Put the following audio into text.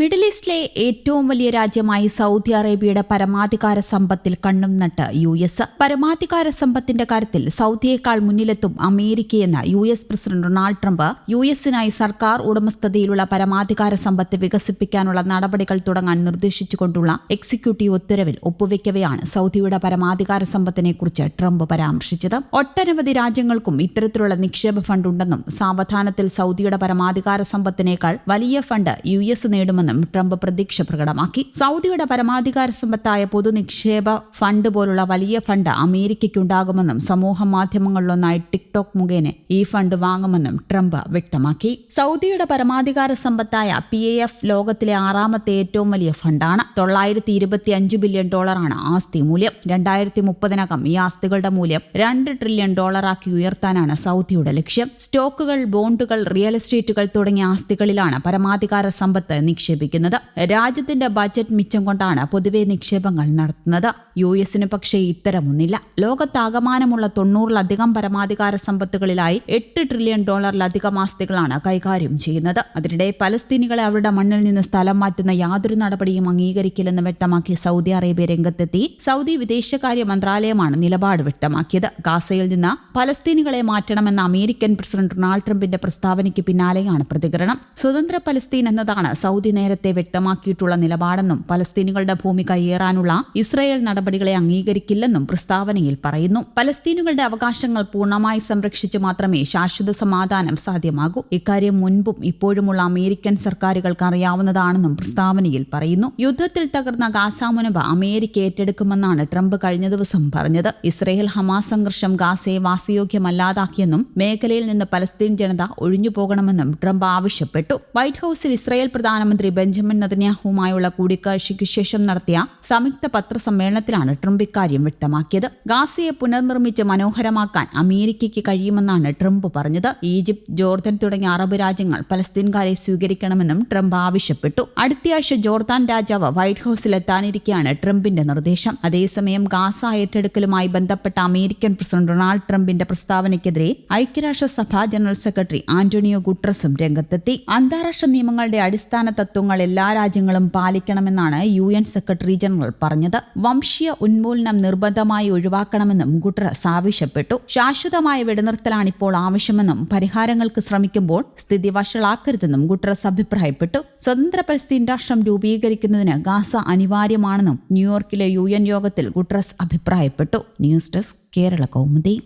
Middle ഈസ്റ്റിലെ ഏറ്റവും വലിയ രാജ്യമായി സൗദി അറേബ്യയുടെ പരമാധികാര സമ്പത്തിൽ കണ്ണും നട്ട് യു എസ്. പരമാധികാര സമ്പത്തിന്റെ കാര്യത്തിൽ സൗദിയേക്കാൾ മുന്നിലെത്തും അമേരിക്കയെന്ന് U S president Donald Trump. U എസിനായി സർക്കാർ ഉടമസ്ഥതയിലുള്ള പരമാധികാര സമ്പത്ത് വികസിപ്പിക്കാനുള്ള നടപടികൾ തുടങ്ങാൻ നിർദ്ദേശിച്ചുകൊണ്ടുള്ള എക്സിക്യൂട്ടീവ് ഉത്തരവിൽ ഒപ്പുവെക്കവെയാണ് സൗദിയുടെ പരമാധികാര സമ്പത്തിനെക്കുറിച്ച് ട്രംപ് പരാമർശിച്ചത്. ഒട്ടനവധി രാജ്യങ്ങൾക്കും ഇത്തരത്തിലുള്ള നിക്ഷേപ ഫണ്ട് ഉണ്ടെന്നും സാവധാനത്തിൽ സൗദിയുടെ പരമാധികാര സമ്പത്തിനേക്കാൾ വലിയ ഫണ്ട് യു എസ് നേടുമെന്നും ട്രംപ് പ്രതീക്ഷ പ്രകടമാക്കി. സൗദിയുടെ പരമാധികാര സമ്പത്തായ പൊതു നിക്ഷേപ ഫണ്ട് പോലുള്ള വലിയ ഫണ്ട് അമേരിക്കയ്ക്കുണ്ടാകുമെന്നും സമൂഹ മാധ്യമങ്ങളിലൊന്നായി ടിക്ടോക്ക് മുഖേന ഈ ഫണ്ട് വാങ്ങുമെന്നും ട്രംപ് വ്യക്തമാക്കി. സൗദിയുടെ പരമാധികാര സമ്പത്തായ പി എ എഫ് ലോകത്തിലെ ആറാമത്തെ ഏറ്റവും വലിയ ഫണ്ടാണ്. തൊള്ളായിരത്തി ഇരുപത്തി അഞ്ച് ബില്യൺ ഡോളറാണ് ആസ്തി മൂല്യം. രണ്ടായിരത്തി മുപ്പതിനകം ഈ ആസ്തികളുടെ മൂല്യം രണ്ട് ട്രില്യൺ ഡോളറാക്കി ഉയർത്താനാണ് സൗദിയുടെ ലക്ഷ്യം. സ്റ്റോക്കുകൾ ബോണ്ടുകൾ റിയൽ എസ്റ്റേറ്റുകൾ തുടങ്ങിയ ആസ്തികളിലാണ് പരമാധികാര സമ്പത്ത് നിക്ഷേപിക്കുന്നത്. രാജ്യത്തിന്റെ ബജറ്റ് മിച്ചം കൊണ്ടാണ് പൊതുവെ നിക്ഷേപങ്ങൾ നടത്തുന്നത്. യു എസിന് പക്ഷേ ഇത്തരമൊന്നില്ല. ലോകത്താകമാനമുള്ള തൊണ്ണൂറിലധികം പരമാധികാര സമ്പത്തുകളിലായി എട്ട് ട്രില്യൺ ഡോളറിലധികം ആസ്തികളാണ് കൈകാര്യം ചെയ്യുന്നത്. അതിനിടെ പലസ്തീനികളെ അവരുടെ മണ്ണിൽ നിന്ന് സ്ഥലം മാറ്റുന്ന യാതൊരു നടപടിയും അംഗീകരിക്കില്ലെന്ന് വ്യക്തമാക്കി സൗദി അറേബ്യ രംഗത്തെത്തി. സൗദി വിദേശകാര്യ മന്ത്രാലയമാണ് നിലപാട് വ്യക്തമാക്കിയത്. ഗാസയിൽ നിന്ന് പലസ്തീനികളെ മാറ്റണമെന്ന അമേരിക്കൻ പ്രസിഡന്റ് ഡൊണാൾഡ് ട്രംപിന്റെ പ്രസ്താവനയ്ക്ക് പിന്നാലെയാണ് പ്രതികരണം. സ്വതന്ത്ര പലസ്തീൻ എന്നതാണ് സൗദി നേരത്തെ വ്യക്തമാക്കിയിട്ടുള്ള നിലപാടെന്നും പലസ്തീനികളുടെ ഭൂമി കയ്യേറാനുള്ള ഇസ്രയേൽ നടപടികളെ അംഗീകരിക്കില്ലെന്നും പ്രസ്താവനയിൽ പറയുന്നു. പലസ്തീനുകളുടെ അവകാശങ്ങൾ പൂർണമായി സംരക്ഷിച്ച് മാത്രമേ ശാശ്വത സമാധാനം സാധ്യമാകൂ. ഇക്കാര്യം മുൻപും ഇപ്പോഴുമുള്ള അമേരിക്കൻ സർക്കാരുകൾക്ക് അറിയാവുന്നതാണെന്നും പ്രസ്താവനയിൽ പറയുന്നു. യുദ്ധത്തിൽ തകർന്ന ഗാസാമുനബ് അമേരിക്ക ഏറ്റെടുക്കുമെന്നാണ് ട്രംപ് കഴിഞ്ഞ ദിവസം പറഞ്ഞത്. ഇസ്രയേൽ ഹമാസ് സംഘർഷം ഗാസയെ വാസയോഗ്യമല്ലാതാക്കിയെന്നും മേഖലയിൽ നിന്ന് പലസ്തീൻ ജനത ഒഴിഞ്ഞു പോകണമെന്നും ട്രംപ് ആവശ്യപ്പെട്ടു. വൈറ്റ് ഹൌസിൽ ഇസ്രയേൽ പ്രധാനമന്ത്രി ബെഞ്ചമിൻ നദന്യാഹുവുമായുള്ള കൂടിക്കാഴ്ചയ്ക്ക് ശേഷം നടത്തിയ സംയുക്ത പത്രസമ്മേളനത്തിലാണ് ട്രംപ് ഇക്കാര്യം വ്യക്തമാക്കിയത്. ഗാസയെ പുനർനിർമ്മിച്ച് മനോഹരമാക്കാൻ അമേരിക്കയ്ക്ക് കഴിയുമെന്നാണ് ട്രംപ് പറഞ്ഞത്. ഈജിപ്ത് ജോർദൻ തുടങ്ങിയ അറബ് രാജ്യങ്ങൾ പലസ്തീൻകാരെ സ്വീകരിക്കണമെന്നും ട്രംപ് ആവശ്യപ്പെട്ടു. അടുത്തയാഴ്ച ജോർദാൻ രാജാവ് വൈറ്റ് ഹൌസിൽ എത്താനിരിക്കെയാണ് ട്രംപിന്റെ നിർദ്ദേശം. അതേസമയം ഗാസ ഏറ്റെടുക്കലുമായി ബന്ധപ്പെട്ട അമേരിക്കൻ പ്രസിഡന്റ് ഡൊണാൾഡ് ട്രംപിന്റെ പ്രസ്താവനയ്ക്കെതിരെ ഐക്യരാഷ്ട്രസഭ ജനറൽ സെക്രട്ടറി ആന്റോണിയോ ഗുട്രസും രംഗത്തെത്തി. അന്താരാഷ്ട്ര നിയമങ്ങളുടെ അടിസ്ഥാന തത്വങ്ങൾ എല്ലാ രാജ്യങ്ങളും പാലിക്കണമെന്നാണ് യു എൻ സെക്രട്ടറി ജനറൽ പറഞ്ഞത്. വംശീയ ഉന്മൂലനം നിർബന്ധമായി ഒഴിവാക്കണമെന്നും ഗുട്ടറസ് ആവശ്യപ്പെട്ടു ശാശ്വതമായ വെടിനിർത്തലാണ് ഇപ്പോൾ ആവശ്യമെന്നും പരിഹാരങ്ങൾക്ക് ശ്രമിക്കുമ്പോൾ സ്ഥിതി വഷളാക്കരുതെന്നും ഗുട്ടറസ് അഭിപ്രായപ്പെട്ടു. സ്വതന്ത്ര പലസ്തീൻ രാഷ്ട്രം രൂപീകരിക്കുന്നതിന് ഗാസ അനിവാര്യമാണെന്നും ന്യൂയോർക്കിലെ യു യോഗത്തിൽ ഗുട്ടറസ് അഭിപ്രായപ്പെട്ടു. News desk Kerala Kaumudi.